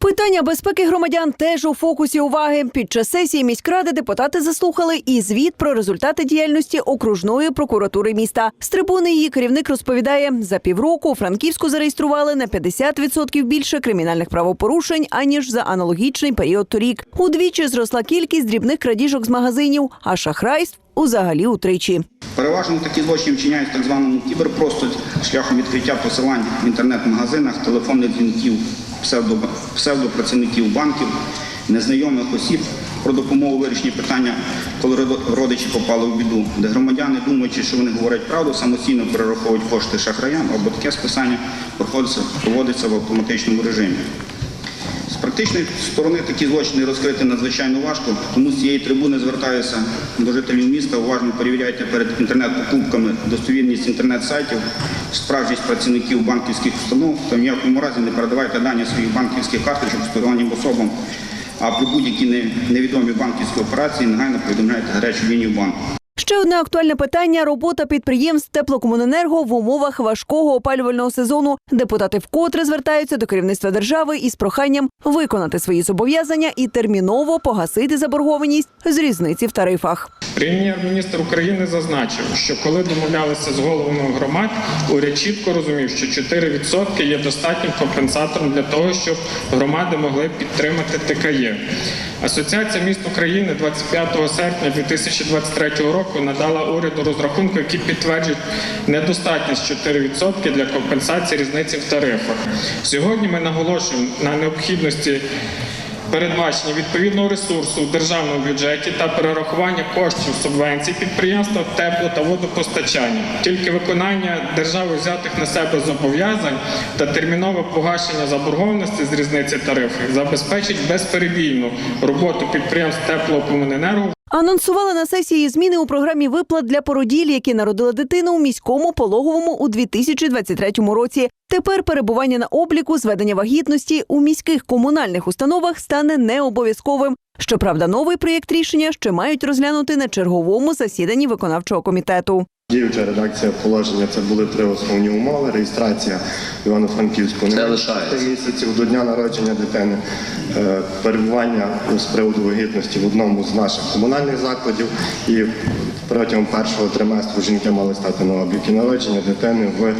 Питання безпеки громадян теж у фокусі уваги. Під час сесії міськради депутати заслухали і звіт про результати діяльності окружної прокуратури міста. З трибуни її керівник розповідає, за півроку у Франківську зареєстрували на 50% більше кримінальних правопорушень аніж за аналогічний період торік. Удвічі зросла кількість дрібних крадіжок з магазинів, а шахрайств узагалі утричі. Переважно такі злочини вчиняють так званому кіберпросторі шляхом відкриття посилань в інтернет-магазинах, телефонних дзвінків псевдопрацівників банків, незнайомих осіб про допомогу вирішенні питання, коли родичі попали в біду, де громадяни, думаючи, що вони говорять правду, самостійно перераховують кошти шахраям або таке списання проводиться в автоматичному режимі. З практичної сторони такі злочини розкрити надзвичайно важко, тому з цієї трибуни звертаюся до жителів міста. Уважно перевіряйте перед інтернет-покупками достовірність інтернет-сайтів, справжність працівників банківських установ та в ніякому разі не передавайте дані своїх банківських карточок стороннім особам. А при будь-якій не- невідомій банківській операції негайно повідомляйте гарячу лінію банку. Ще одне актуальне питання робота підприємств теплокомуненерго в умовах важкого опалювального сезону. Депутати вкотре звертаються до керівництва держави із проханням виконати свої зобов'язання і терміново погасити заборгованість з різниці в тарифах. Прем'єр-міністр України зазначив, що коли домовлялися з головами громад, уряд чітко розумів, що 4% є достатнім компенсатором для того, щоб громади могли підтримати ТКЄ. Асоціація міст України 25 серпня 2023 року надала уряду розрахунки, які підтверджують недостатність 4% для компенсації різниці в тарифах. Сьогодні ми наголошуємо на необхідності передбачення відповідного ресурсу у державному бюджеті та перерахування коштів субвенцій підприємства тепло та водопостачання. Тільки виконання держави взятих на себе зобов'язань та термінове погашення заборгованості з різниці тарифів забезпечить безперебійну роботу підприємств теплокомуненерго Анонсували на сесії зміни у програмі виплат для породіль, які народили дитину у міському пологовому у 2023 році. Тепер перебування на обліку зведення вагітності у міських комунальних установах стане необов'язковим. Щоправда, новий проєкт рішення ще мають розглянути на черговому засіданні виконавчого комітету. Діюча редакція положення це були три основні умови: реєстрація Івано-Франківську не місяців до дня народження дитини, е, перебування з приводу вагітності в одному з наших комунальних закладів, і протягом першого триместру жінки мали стати на обліки народження дитини в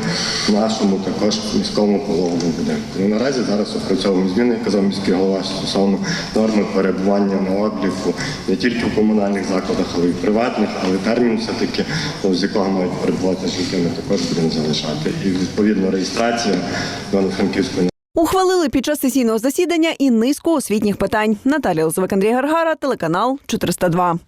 нашому також міському пологовому будинку. Ну, наразі зараз опрацьовуємо зміни, як казав міський голова стосовно норми перебування на обліку не тільки в комунальних закладах, але й в приватних, але термін все-таки, ну, з якого мають перебувати жінки, ми також будемо залишати. І відповідно реєстрація Івано-Франківської Ухвалили під час сесійного засідання і низку освітніх питань. Наталія Лозовик, Андрій Гаргара, телеканал 402.